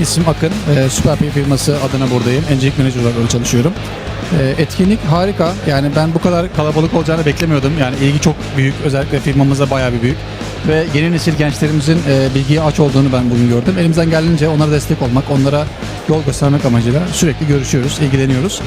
ismim Akın. E, Süper Pay firması adına buradayım. Engineering Manager olarak çalışıyorum. E, etkinlik harika. Yani ben bu kadar kalabalık olacağını beklemiyordum. Yani ilgi çok büyük. Özellikle firmamıza bayağı bir büyük. Ve yeni nesil gençlerimizin e, bilgiye aç olduğunu ben bugün gördüm. Elimizden geldiğince onlara destek olmak, onlara yol göstermek amacıyla sürekli görüşüyoruz, ilgileniyoruz.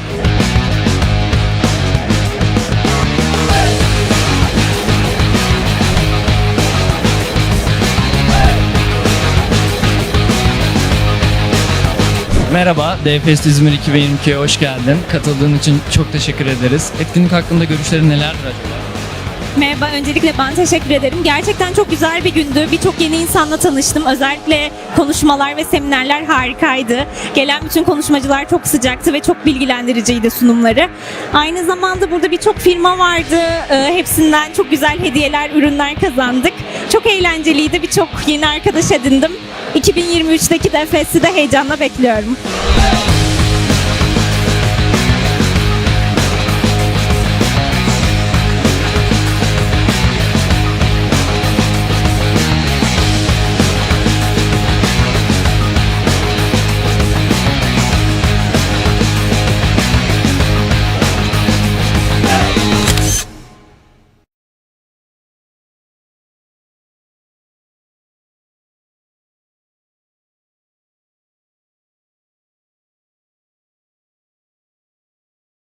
Merhaba, DFS İzmir 2022'ye hoş geldin. Katıldığın için çok teşekkür ederiz. Etkinlik hakkında görüşlerin nelerdir acaba? Merhaba, öncelikle ben teşekkür ederim. Gerçekten çok güzel bir gündü. Birçok yeni insanla tanıştım. Özellikle konuşmalar ve seminerler harikaydı. Gelen bütün konuşmacılar çok sıcaktı ve çok bilgilendiriciydi sunumları. Aynı zamanda burada birçok firma vardı. Ee, Hepsinden çok güzel hediyeler, ürünler kazandık. Çok eğlenceliydi. Birçok yeni arkadaş edindim. 2023'teki DFS'i de heyecanla bekliyorum.